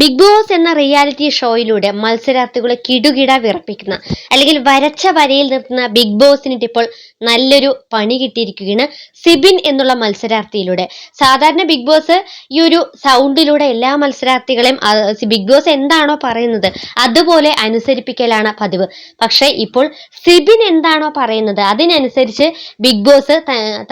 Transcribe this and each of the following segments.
Big boss എന്ന reality ഷോയിലൂടെ മത്സരാർത്ഥികളെ കിടുകിട വിറപ്പിക്കുന്ന അല്ലെങ്കിൽ വരച്ച വരയിൽ നിർത്തുന്ന ബിഗ് ബോസിനിട്ട് ഇപ്പോൾ നല്ലൊരു പണി കിട്ടിയിരിക്കുകയാണ് സിബിൻ എന്നുള്ള മത്സരാർത്ഥിയിലൂടെ. സാധാരണ ബിഗ് ബോസ് ഈ ഒരു സൗണ്ടിലൂടെ എല്ലാ മത്സരാർത്ഥികളെയും ബിഗ് ബോസ് എന്താണോ പറയുന്നത് അതുപോലെ അനുസരിപ്പിക്കലാണ് പതിവ്. പക്ഷേ ഇപ്പോൾ സിബിൻ എന്താണോ പറയുന്നത് അതിനനുസരിച്ച് ബിഗ് ബോസ്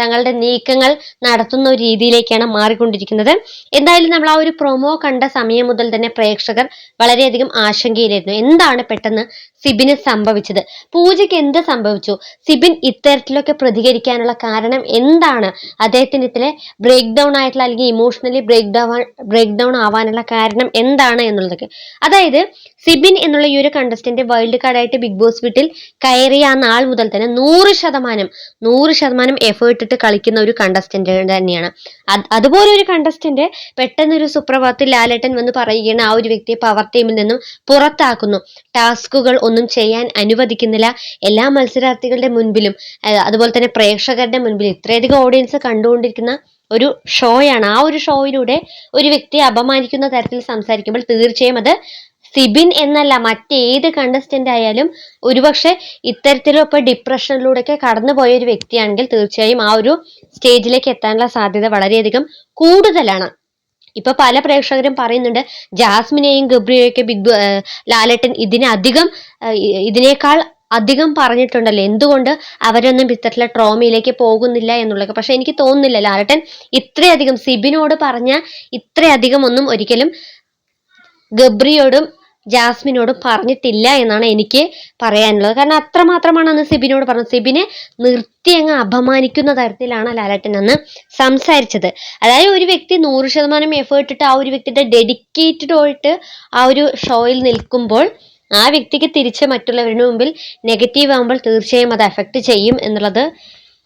തങ്ങളുടെ നീക്കങ്ങൾ നടത്തുന്ന ഒരു രീതിയിലേക്കാണ് മാറിക്കൊണ്ടിരിക്കുന്നത്. എന്തായാലും നമ്മൾ ആ ഒരു പ്രൊമോ കണ്ട സമയം മുതൽ തന്നെ പ്രേക്ഷകർ വളരെയധികം ആശങ്കയിലായിരുന്നു. എന്താണ് പെട്ടെന്ന് സിബിന് സംഭവിച്ചത്? പൂജയ്ക്ക് എന്ത് സംഭവിച്ചു? സിബിൻ ഇത്തരത്തിലൊക്കെ പ്രതികരിക്കാനുള്ള കാരണം എന്താണ്? അദ്ദേഹത്തിന് ഇതിലെ ബ്രേക്ക് ഡൗൺ ആയിട്ടുള്ള അല്ലെങ്കിൽ emotionally break down break down ആവാനുള്ള കാരണം എന്താണ് എന്നുള്ളതൊക്കെ. അതായത് സിബിൻ എന്നുള്ള ഈ ഒരു കണ്ടസ്റ്റന്റ് വൈൽഡ് കാർഡായിട്ട് ബിഗ് ബോസ് വീട്ടിൽ കയറിയ ആ നാൾ മുതൽ തന്നെ നൂറ് ശതമാനം നൂറ് ശതമാനം എഫേർട്ട് ഇട്ട് കളിക്കുന്ന ഒരു കണ്ടസ്റ്റന്റ് തന്നെയാണ്. അത് അതുപോലെ ഒരു കണ്ടസ്റ്റന്റ് പെട്ടെന്നൊരു സുപ്രഭാതത്തിൽ ലാലേട്ടൻ വന്ന് പറയുകയാണ്. ആ ഒരു വ്യക്തിയെ പവർ ടീമിൽ നിന്നും പുറത്താക്കുന്നു. ടാസ്കുകൾ ഒന്നും ചെയ്യാൻ അനുവദിക്കുന്നില്ല. എല്ലാ മത്സരാർത്ഥികളുടെ മുൻപിലും അതുപോലെ തന്നെ പ്രേക്ഷകരുടെ മുൻപിൽ ഇത്രയധികം ഓഡിയൻസ് കണ്ടുകൊണ്ടിരിക്കുന്ന ഒരു ഷോയാണ് ആ ഒരു ഷോയിലൂടെ ഒരു വ്യക്തിയെ അപമാനിക്കുന്ന തരത്തിൽ സംസാരിക്കുമ്പോൾ തീർച്ചയായും അത് സിബിൻ എന്നല്ല മറ്റേത് കണ്ടസ്റ്റന്റ് ആയാലും ഒരുപക്ഷെ ഇത്തരത്തിലും ഇപ്പൊ ഡിപ്രഷനിലൂടെയൊക്കെ കടന്നുപോയ ഒരു വ്യക്തിയാണെങ്കിൽ തീർച്ചയായും ആ ഒരു സ്റ്റേജിലേക്ക് എത്താനുള്ള സാധ്യത വളരെയധികം കൂടുതലാണ്. ഇപ്പൊ പല പ്രേക്ഷകരും പറയുന്നുണ്ട് ജാസ്മിനെയും ഗബ്രിയെയൊക്കെ ബിഗ് ലാലട്ടൻ ഇതിനധികം ഇതിനേക്കാൾ അധികം പറഞ്ഞിട്ടുണ്ടല്ലോ. എന്തുകൊണ്ട് അവരൊന്നും ഇത്തരത്തിലുള്ള ട്രോമയിലേക്ക് പോകുന്നില്ല എന്നുള്ളത്. പക്ഷെ എനിക്ക് തോന്നുന്നില്ല ലാലട്ടൻ ഇത്രയധികം സിബിനോട് പറഞ്ഞ ഇത്രയധികം ഒന്നും ഒരിക്കലും ഗബ്രിയോടും ജാസ്മിനോടും പറഞ്ഞിട്ടില്ല എന്നാണ് എനിക്ക് പറയാനുള്ളത്. കാരണം അത്രമാത്രമാണ് അന്ന് സിബിനോട് പറഞ്ഞത്. സിബിനെ നിർത്തി അങ്ങ് അപമാനിക്കുന്ന തരത്തിലാണ് ലാലട്ടൻ അന്ന് സംസാരിച്ചത്. അതായത് ഒരു വ്യക്തി നൂറ് ശതമാനം എഫേർട്ട് ഇട്ട് ആ ഒരു വ്യക്തിയുടെ ഡെഡിക്കേറ്റഡ് ആയിട്ട് ആ ഒരു ഷോയിൽ നിൽക്കുമ്പോൾ ആ വ്യക്തിക്ക് തിരിച്ച് മറ്റുള്ളവരുടെ മുമ്പിൽ നെഗറ്റീവ് ആകുമ്പോൾ തീർച്ചയായും അത് എഫക്ട് ചെയ്യും എന്നുള്ളത്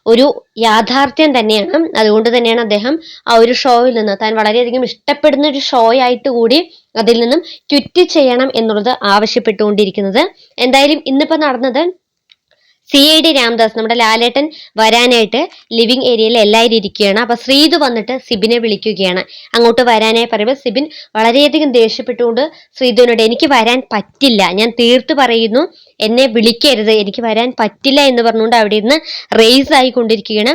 ഒരു യാഥാർത്ഥ്യം തന്നെയാണ്. അതുകൊണ്ട് തന്നെയാണ് അദ്ദേഹം ആ ഒരു ഷോയിൽ നിന്ന് താൻ വളരെയധികം ഇഷ്ടപ്പെടുന്ന ഒരു ഷോ ആയിട്ട് കൂടി അതിൽ നിന്നും ക്വിറ്റ് ചെയ്യണം എന്നുള്ളത് ആവശ്യപ്പെട്ടുകൊണ്ടിരിക്കുന്നത്. എന്തായാലും ഇന്നിപ്പോ നടന്നത് സി ഐ ഡി രാംദാസ് നമ്മുടെ ലാലേട്ടൻ വരാനായിട്ട് ലിവിംഗ് ഏരിയയിൽ എല്ലാവരും ഇരിക്കുകയാണ്. അപ്പൊ ശ്രീതു വന്നിട്ട് സിബിനെ വിളിക്കുകയാണ്. അങ്ങോട്ട് വരാനായി പറയുമ്പോൾ സിബിൻ വളരെയധികം ദേഷ്യപ്പെട്ടുകൊണ്ട് ശ്രീതുവിനോട് എനിക്ക് വരാൻ പറ്റില്ല ഞാൻ തീർത്തു പറയുന്നു. എന്നെ വിളിക്കരുത് എനിക്ക് വരാൻ പറ്റില്ല എന്ന് പറഞ്ഞുകൊണ്ട് അവിടെ നിന്ന് റേസ് ആയിക്കൊണ്ടിരിക്കുകയാണ്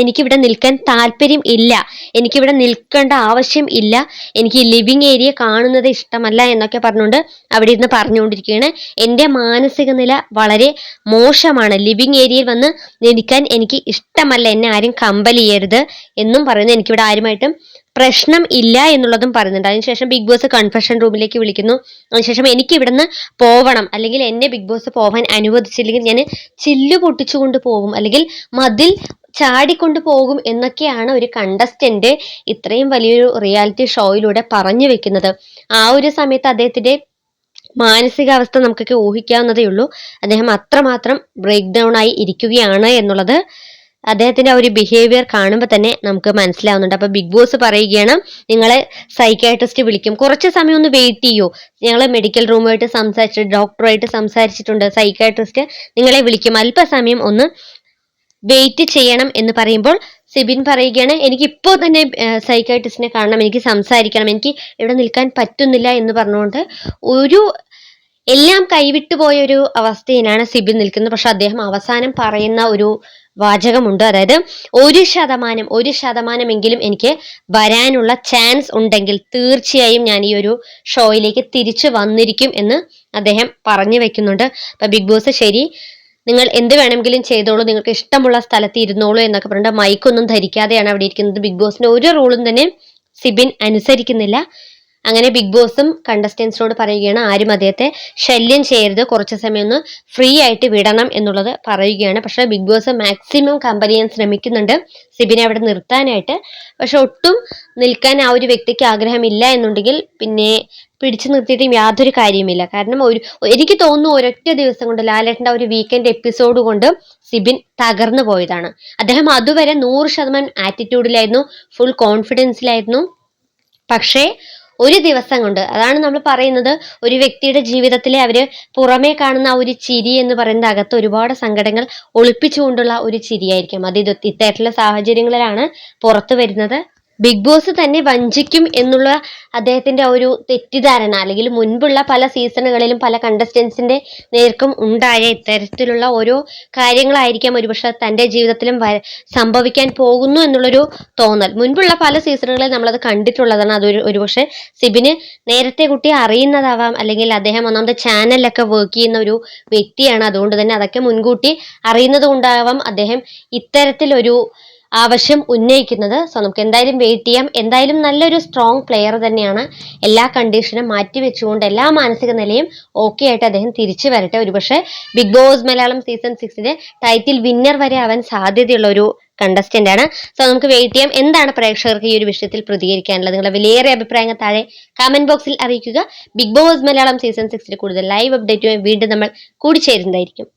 എനിക്കിവിടെ നിൽക്കാൻ താല്പര്യം ഇല്ല. എനിക്കിവിടെ നിൽക്കേണ്ട ആവശ്യം ഇല്ല. എനിക്ക് ലിവിങ് ഏരിയ കാണുന്നത് ഇഷ്ടമല്ല എന്നൊക്കെ പറഞ്ഞുകൊണ്ട് അവിടെ ഇരുന്ന് പറഞ്ഞുകൊണ്ടിരിക്കുകയാണ്. എന്റെ മാനസിക നില വളരെ മോശമാണ്. ലിവിങ് ഏരിയയിൽ വന്ന് നിൽക്കാൻ എനിക്ക് ഇഷ്ടമല്ല. എന്നെ ആരും കമ്പൽ ചെയ്യരുത് എന്നും പറയുന്നു എനിക്കിവിടെ ആരുമായിട്ടും പ്രശ്നം ഇല്ല എന്നുള്ളതും പറയുന്നുണ്ട്. അതിനുശേഷം ബിഗ് ബോസ് കൺഫെഷൻ റൂമിലേക്ക് വിളിക്കുന്നു. അതിനുശേഷം എനിക്ക് ഇവിടുന്ന് പോവണം. അല്ലെങ്കിൽ എന്നെ ബിഗ് ബോസ് പോവാൻ അനുവദിച്ചില്ലെങ്കിൽ ഞാൻ ചില്ലു പൊട്ടിച്ചുകൊണ്ട് പോകും. അല്ലെങ്കിൽ മതിൽ ചാടിക്കൊണ്ട് പോകും എന്നൊക്കെയാണ് ഒരു കണ്ടസ്റ്റന്റ് ഇത്രയും വലിയൊരു റിയാലിറ്റി ഷോയിലൂടെ പറഞ്ഞു വെക്കുന്നത്. ആ ഒരു സമയത്ത് അദ്ദേഹത്തിന്റെ മാനസികാവസ്ഥ നമുക്കൊക്കെ ഊഹിക്കാവുന്നതേ ഉള്ളൂ അദ്ദേഹം അത്രമാത്രം ബ്രേക്ക് ഡൗൺ ആയി ഇരിക്കുകയാണ് എന്നുള്ളത് അദ്ദേഹത്തിന്റെ ആ ഒരു ബിഹേവിയർ കാണുമ്പോൾ തന്നെ നമുക്ക് മനസ്സിലാവുന്നുണ്ട്. അപ്പൊ ബിഗ് ബോസ് പറയുകയാണ് നിങ്ങളെ സൈക്കാട്രിസ്റ്റ് വിളിക്കും. കുറച്ച് സമയം ഒന്ന് വെയിറ്റ് ചെയ്യൂ. ഞങ്ങൾ മെഡിക്കൽ റൂമായിട്ട് സംസാരിച്ചിട്ട് ഡോക്ടറുമായിട്ട് സംസാരിച്ചിട്ടുണ്ട്. സൈക്കാട്രിസ്റ്റ് നിങ്ങളെ വിളിക്കും. അല്പസമയം ഒന്ന് വെയിറ്റ് ചെയ്യണം എന്ന് പറയുമ്പോൾ സിബിൻ പറയുകയാണ് എനിക്ക് ഇപ്പോൾ തന്നെ സൈക്കാട്രിസ്റ്റിനെ കാണണം. എനിക്ക് സംസാരിക്കണം. എനിക്ക് ഇവിടെ നിൽക്കാൻ പറ്റുന്നില്ല എന്ന് പറഞ്ഞുകൊണ്ട് ഒരു എല്ലാം കൈവിട്ടു പോയ ഒരു അവസ്ഥയിലാണ് സിബിൻ നിൽക്കുന്നത്. പക്ഷെ അദ്ദേഹം അവസാനം പറയുന്ന ഒരു വാചകമുണ്ട്. അതായത് ഒരു ശതമാനം ഒരു ശതമാനമെങ്കിലും എനിക്ക് വരാനുള്ള ചാൻസ് ഉണ്ടെങ്കിൽ തീർച്ചയായും ഞാൻ ഈ ഒരു ഷോയിലേക്ക് തിരിച്ചു വന്നിരിക്കും എന്ന് അദ്ദേഹം പറഞ്ഞു വെക്കുന്നുണ്ട്. അപ്പൊ ബിഗ് ബോസ് ശരി നിങ്ങൾ എന്ത് വേണമെങ്കിലും ചെയ്തോളൂ നിങ്ങൾക്ക് ഇഷ്ടമുള്ള സ്ഥലത്ത് ഇരുന്നോളൂ എന്നൊക്കെ പറഞ്ഞിട്ട് മൈക്കൊന്നും ധരിക്കാതെയാണ് അവിടെ ഇരിക്കുന്നത്. ബിഗ് ബോസിന്റെ ഒരു റൂളും തന്നെ സിബിൻ അനുസരിക്കുന്നില്ല. അങ്ങനെ ബിഗ് ബോസും കണ്ടസ്റ്റൻസിനോട് പറയുകയാണ് ആരും അദ്ദേഹത്തെ ശല്യം ചെയ്യരുത് കുറച്ച് സമയം ഒന്ന് ഫ്രീ ആയിട്ട് വിടണം എന്നുള്ളത് പറയുകയാണ്. പക്ഷെ ബിഗ് ബോസ് മാക്സിമം കമ്പനി ചെയ്യാൻ ശ്രമിക്കുന്നുണ്ട്. സിബിനെ അവിടെ നിർത്താനായിട്ട്. പക്ഷെ ഒട്ടും നിൽക്കാൻ ആ ഒരു വ്യക്തിക്ക് ആഗ്രഹമില്ല എന്നുണ്ടെങ്കിൽ പിന്നെ പിടിച്ചു നിർത്തിയിട്ടും യാതൊരു കാര്യമില്ല കാരണം ഒരു എനിക്ക് തോന്നുന്നു ഒരൊറ്റ ദിവസം കൊണ്ട് ലാലേട്ടന്റെ ഒരു വീക്കെൻഡ് എപ്പിസോഡ് കൊണ്ട് സിബിൻ തകർന്നു പോയതാണ്. അദ്ദേഹം അതുവരെ നൂറ് ശതമാനം ആറ്റിറ്റ്യൂഡിലായിരുന്നു ഫുൾ കോൺഫിഡൻസിലായിരുന്നു പക്ഷേ ഒരു ദിവസം കൊണ്ട്. അതാണ് നമ്മൾ പറയുന്നത്. ഒരു വ്യക്തിയുടെ ജീവിതത്തിലെ അവർ പുറമേ കാണുന്ന ഒരു ചിരി എന്ന് പറയുന്നത് അകത്ത് ഒരുപാട് സങ്കടങ്ങൾ ഒളിപ്പിച്ചുകൊണ്ടുള്ള ഒരു ചിരിയായിരിക്കും. അത് ഇത് ഇത്തരത്തിലുള്ള സാഹചര്യങ്ങളിലാണ് പുറത്തു വരുന്നത്. ബിഗ് ബോസ് തന്നെ വഞ്ചിക്കും എന്നുള്ള അദ്ദേഹത്തിന്റെ ആ ഒരു തെറ്റിദ്ധാരണ അല്ലെങ്കിൽ മുൻപുള്ള പല സീസണുകളിലും പല കണ്ടസ്റ്റൻസിന്റെ നേർക്കും ഉണ്ടായ ഇത്തരത്തിലുള്ള ഓരോ കാര്യങ്ങളായിരിക്കാം ഒരുപക്ഷെ തന്റെ ജീവിതത്തിലും സംഭവിക്കാൻ പോകുന്നു എന്നുള്ളൊരു തോന്നൽ. മുൻപുള്ള പല സീസണുകളിൽ നമ്മളത് കണ്ടിട്ടുള്ളതാണ്. അതൊരു ഒരുപക്ഷെ സിബിന് നേരത്തെ കുട്ടി അറിയുന്നതാവാം അല്ലെങ്കിൽ അദ്ദേഹം ഒന്നാമത്തെ ചാനലിലൊക്കെ വർക്ക് ചെയ്യുന്ന ഒരു വ്യക്തിയാണ്. അതുകൊണ്ട് തന്നെ അതൊക്കെ മുൻകൂട്ടി അറിയുന്നത് കൊണ്ടാവാം അദ്ദേഹം ഇത്തരത്തിലൊരു ആവശ്യം ഉന്നയിക്കുന്നത്. സോ നമുക്ക് എന്തായാലും വെയിറ്റ് ചെയ്യാം. എന്തായാലും നല്ലൊരു സ്ട്രോങ് പ്ലെയർ തന്നെയാണ്. എല്ലാ കണ്ടീഷനും മാറ്റി വെച്ചുകൊണ്ട് എല്ലാ മാനസിക നിലയും ഓക്കെ ആയിട്ട് അദ്ദേഹം തിരിച്ചു വരട്ടെ. ഒരുപക്ഷെ ബിഗ് ബോസ് മലയാളം സീസൺ സിക്സിന്റെ ടൈറ്റിൽ വിന്നർ വരെ ആവാൻ സാധ്യതയുള്ള ഒരു കണ്ടസ്റ്റന്റ് ആണ്. സോ നമുക്ക് വെയിറ്റ് ചെയ്യാം. എന്താണ് പ്രേക്ഷകർക്ക് ഈ ഒരു വിഷയത്തിൽ പ്രതികരിക്കാനുള്ളത്? നിങ്ങളുടെ വിലയേറെ അഭിപ്രായങ്ങൾ താഴെ കമന്റ് ബോക്സിൽ അറിയിക്കുക. ബിഗ് ബോസ് മലയാളം സീസൺ സിക്സിൽ കൂടുതൽ ലൈവ് അപ്ഡേറ്റുമായി വീണ്ടും നമ്മൾ കൂടിച്ചേരുന്നതായിരിക്കും.